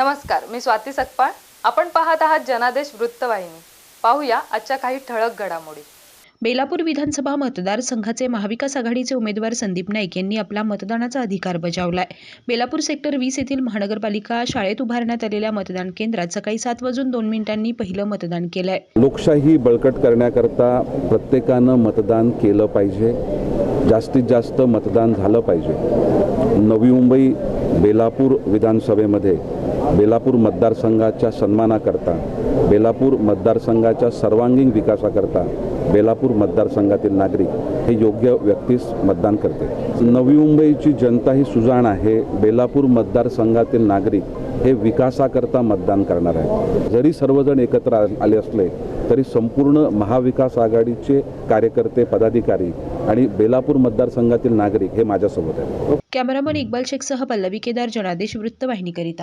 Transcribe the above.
नमस्कार मी स्वाती सकपाळ. आपण पाहत आहात जनादेश वृत्तवाहिनी. पाहूया आजच्या काही ठळक घडामोडी. बेलापूर विधानसभा मतदारसंघाचे महाविकास आघाडीचे उमेदवार संदीप नाईक यांनी आपला मतदानाचा अधिकार बजावलाय. बेलापूर सेक्टर वीस येथील महानगरपालिका शाळेत उभारण्यात आलेल्या मतदान केंद्रात सकाळी सात वाजून दोन मिनिटांनी पहिलं मतदान केलंय. लोकशाही बळकट करण्याकरता प्रत्येकानं मतदान केलं पाहिजे. जास्तीत जास्त मतदान झालं पाहिजे. नवी मुंबई बेलापूर विधानसभेमध्ये बेलापूर मतदारसंघाच्या सन्मानाकरता बेलापूर मतदारसंघाच्या सर्वांगीण विकासाकरता बेलापूर मतदारसंघातील नागरिक हे योग्य व्यक्तीस मतदान करते. नवी मुंबईची जनता ही सुजाण आहे. बेलापूर मतदारसंघातील नागरिक हे विकासाकरता मतदान करणार आहे जरी सर्वजण एकत्र आ- आले असले तरी संपूर्ण महाविकास आघाडीचे कार्यकर्ते पदाधिकारी आणि बेलापूर मतदारसंघातील नागरिक हे माझ्यासोबत आहेत. कॅमेरामन इक्बाल शेखसह पल्लवी केदार जनादेश वृत्तवाहिनीकरिता.